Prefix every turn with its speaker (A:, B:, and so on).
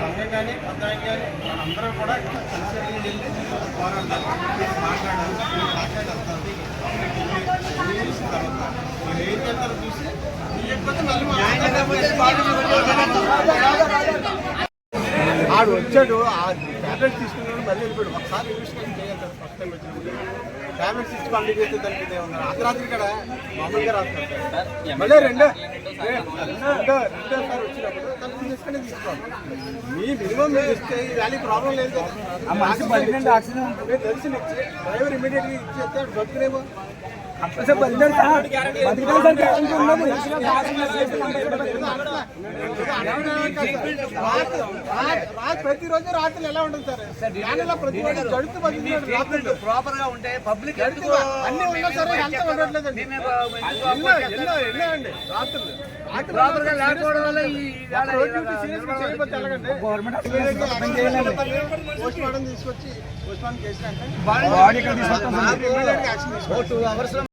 A: సంఘం కానీ పంచాయతీ కానీ అందరూ కూడా కలిసి వెళ్ళి పోరాడతారు మాట్లాడాలి మాట్లాడేస్తారు చూసిన తర్వాత మీరు ఏం చేస్తారో చూసి ఆడు వచ్చాడు ఆ టాబ్లెట్ తీసుకున్నాడు మళ్ళీ వెళ్ళిపోయాడు. ఒకసారి ఇన్వెస్టిగేషన్ చేయాలి ఫస్ట్ టైం వచ్చినప్పుడు. టాబ్లెట్స్ ఇచ్చి పంపిణీ చేస్తే దానికి అర్ధరాత్రి ఇక్కడ మామూలుగా రాస్తారు సార్. మళ్ళీ రెండో రెండో రెండోసారి వచ్చినప్పుడు తను తీసుకుని తీసుకోవాలి. మీ మినిమం మీరు ఇస్తే ప్రాబ్లం లేదు కదా. తెలిసి డ్రైవర్ ఇమీడియట్గా ఇచ్చేస్తే బతుకునేమో. ప్రతిరోజు రాత్రి ఎలా ఉంటుంది సార్ ప్రతి రోజు జడుతూ రాత్రులు
B: ప్రాపర్గా ఉంటే పబ్లిక్
A: అన్ని ఉన్నా సరే అంతా ఉండట్లేదండి రాత్రులు
B: ప్రాపర్గా లేకపోవడం వల్ల ఈ
A: రోడ్ డ్యూటీ సీరియస్గా చేయకపోతే ఎలాగండి పోస్ట్ మార్టం తీసుకొచ్చి పోస్ట్ మార్టం చేసినాక
B: టూ అవర్స్